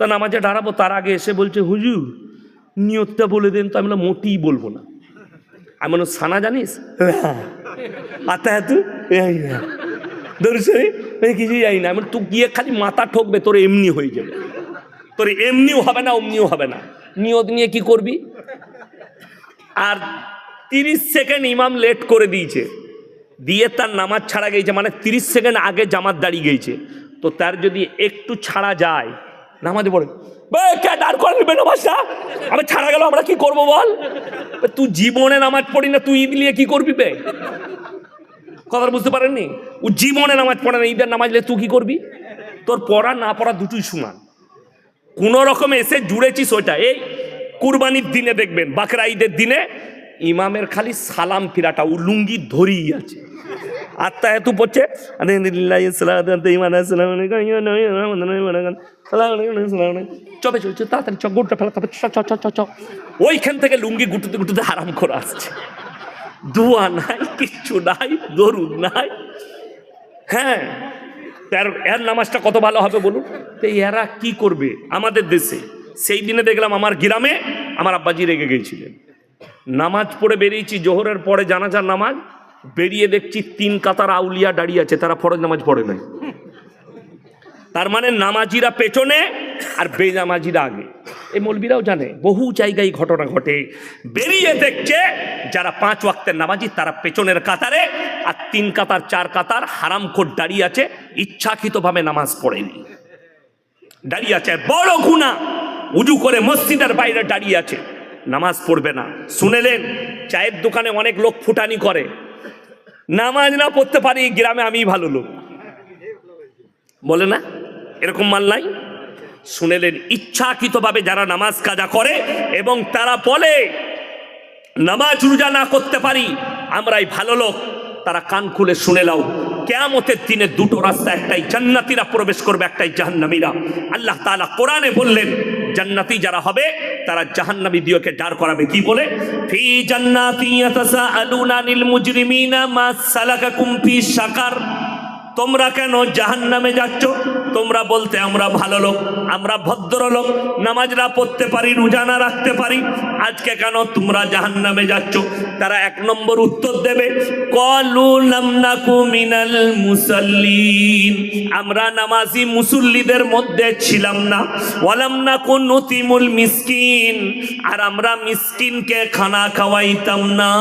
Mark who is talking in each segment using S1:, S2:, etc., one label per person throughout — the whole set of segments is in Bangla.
S1: তা নামাজে দাঁড়াবো তার আগে এসে বলছে হুজুর নিয়তটা বলে দেন তো আমি বললাম, মোটেই বলব না। আমি বললাম, সানা জানিস? হ্যাঁ। আতা এত দর্শনে কিছুই জানি না। আমি তুই গিয়ে খালি মাথা ঠকবে তোর এমনি হয়ে যাবে। তোর এমনিও হবে না অমনিও হবে না। নিয়ত নিয়ে কি করবি? আর তিরিশ সেকেন্ড ইমাম লেট করে দিয়েছে। দিয়ে তার নামাজ ছাড়া গেছে মানে তিরিশ সেকেন্ড আগে জামাত দাঁড়িয়ে গেছে। তো তার যদি একটু ছাড়া যায় নামাজে পড়ে কে দাঁড় করে নেবে নামাজটা আমি ছাড়া গেল আমরা কি করব বল তুই জীবনে নামাজ পড়ি না তুই ঈদ নিয়ে কি করবি বে কথা বুঝতে পারেননি ও জীবনে নামাজ পড়ে না ঈদের নামাজ তুই কি করবি তোর পড়া না পড়া দুটোই সমান কোনো রকমে এসে জুড়েছিস ওইটা এই কুরবানির দিনে দেখবেন বাকরা ঈদের দিনে ইমামের খালি সালাম ফিরাটা ও লুঙ্গি ধরেই আছে আত্মা এত পড়ছে চবে চলছে তাড়াতাড়ি চ গোটটা ফেলা চ চ চ চ চ। ওইখান থেকে লুঙ্গি গুটুতে গুটুতে হারাম করে আসছে। দোয়া নাই, কিচ্ছু নাই, দরুদ নাই। হ্যাঁ তার এর নামাজটা কত ভালো হবে বলুন? তো এরা কি করবে আমাদের দেশে? সেই দিনে দেখলাম আমার গ্রামে আমার আব্বাজি রেগে গিয়েছিলেন নামাজ পড়ে বেরিয়েছি, জোহরের পরে জানাজার নামাজ, বেরিয়ে দেখছি তিন কাতার আউলিয়া দাঁড়িয়ে আছে, তারা ফরজ নামাজ পড়ে নাই। তার মানে নামাজিরা পেছনে আর বেনামাজিরা আগে। এই মৌলবীরাও জানে, বহু জায়গায় ঘটনা ঘটে। বেরিয়ে দেখছে যারা পাঁচ ওয়াক্তের নামাজি, তারা পেছনের কাতারে আর তিন কাতার, চার কাতার, হারাম হারামখোর দাঁড়িয়ে আছে, ইচ্ছাকৃতভাবে নামাজ পড়েনি। দাঁড়িয়ে আছে, বড় গুণা উজু করে মসজিদের বাইরে দাঁড়িয়ে আছে। নামাজ পড়বে না। শুনেলেন, চায়ের দোকানে অনেক লোক ফুটানি করে। নামাজ না পড়তে পারি, গ্রামে আমি ভালো লোক। বলে না? এরকম মাল নাই। শুনেলেন, ইচ্ছাকৃতভাবে যারা নামাজ কাজা করে এবং তারা বলে, নামাজ রোজা না করতে পারি, আমরাই ভালো লোক। তারা কান খুলে শুনে নাও, কেয়ামতের দিনে দুটো রাস্তা, একটাই জান্নাতিরা প্রবেশ করবে, একটাই জাহান্নামীরা। আল্লাহ তাআলা কোরআনে বললেন, জান্নাতি যারা হবে, তারা জাহান্নামী দিওকে দাঁড় করাবে। কি বলে? ফি সাকার তোমরা কেন জাহান নামে যাচ্ছ? তোমরা বলতে আমরা ভালো লোক, আমরা ভদ্র লোক নামাজরা পড়তে পারি, রোজানা রাখতে পারি। আজকে কেন তোমরা জাহান নামে যাচ্ছ? তারা এক নম্বর উত্তর দেবে মুসাল্লিন। আমরা নামাজি মুসল্লিদের মধ্যে ছিলাম না। ওয়ালাম নাকু নতিমুল মিসকিন। আর আমরা মিসকিনকে খানা খাওয়াইতাম না।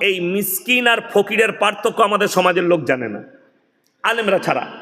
S1: এই মিসকিন আর ফকিরের পার্থক্য আমাদের সমাজের লোক জানে না। আলেমরা ছাড়া।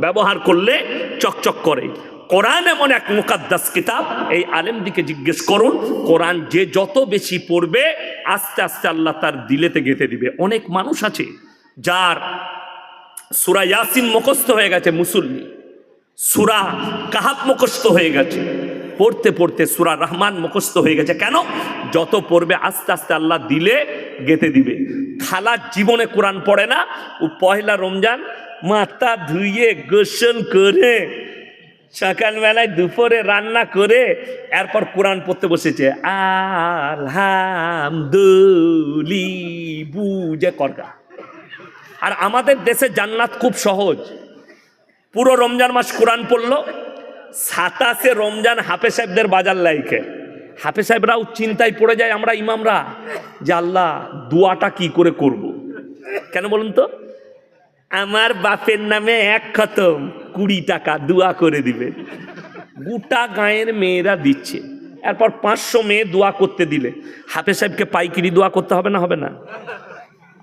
S1: ব্যবহার করলে চকচক করে। কোরআন এমন এক মুকাদ্দাস কিতাব, এই আলেমদিকে জিজ্ঞেস করুন, কোরআন যে যত বেশি পড়বে, আস্তে আস্তে আল্লাহ তার দিলেতে গেঁথে দিবে। অনেক মানুষ আছে যার সুরা ইয়াসিন মুখস্থ হয়ে গেছে মুসল্লি, সুরা কাহাব মুখস্থ হয়ে গেছে, পড়তে পড়তে সুরা রহমান মুখস্থ হয়ে গেছে। কেন? যত পড়বে, আস্তে আস্তে আল্লাহ দিলে গেঁথে দিবে। খালার জীবনে কোরআন পড়ে না। ও পয়লা রমজান মাথা ধুইয়ে গোসল করে সকালবেলায় দুপুরে রান্না করে এরপর কোরআন পড়তে বসেছে। আলহামদুলি, বুঝে করগা। আর আমাদের দেশে জান্নাত খুব সহজ। পুরো রমজান মাস কোরআন পড়ল, সাতাশে রমজান হাফে সাহেবদের বাজার লাইকে। হাফে সাহেবরাও চিন্তায় পড়ে যায়, আমরা ইমামরা। যে আল্লাহ, দোয়াটা কি করে করব। কেন বলুন তো? আমার বাপের নামে এক খতম, কুড়ি টাকা দোয়া করে দিবে। গোটা গাঁয়ের মেয়েরা দিচ্ছে। এরপর পাঁচশো মেয়ে দোয়া করতে দিলে। হাফে সাহেবকে পাইকিরি দোয়া করতে হবে না? হবে না।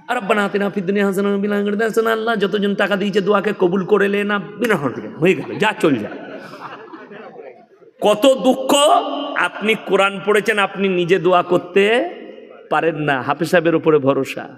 S1: আর আব্বানা হাতিনা ফিদ্দুনিয়া হাসানা বিনা হাসানা। আল্লাহ যতজন টাকা দিয়েছে দোয়াকে কবুল করে লে না, বিনা হয়ে গেল, যা চল যা। কত দুঃখ, আপনি কোরআন পড়েছেন, আপনি নিজে দোয়া করতে পারেন না। হাফিজ সাহেবের উপরে ভরসা।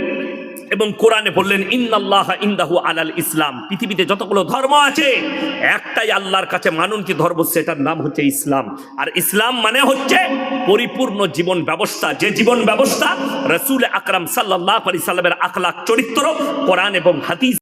S1: এবং কোরআনে বললেন, ইন্নাল্লাহ ইন্দাহু আলাল ইসলাম। পৃথিবীতে যতগুলো ধর্ম আছে, একটাই আল্লাহর কাছে মাননীয় ধর্ম, সেটার নাম হচ্ছে ইসলাম। আর ইসলাম মানে হচ্ছে পরিপূর্ণ জীবন ব্যবস্থা। যে জীবন ব্যবস্থা রসুল আকরাম সাল্লাহ আলি সাল্লামের আখলাক চরিত্র, কোরআন এবং হাদিস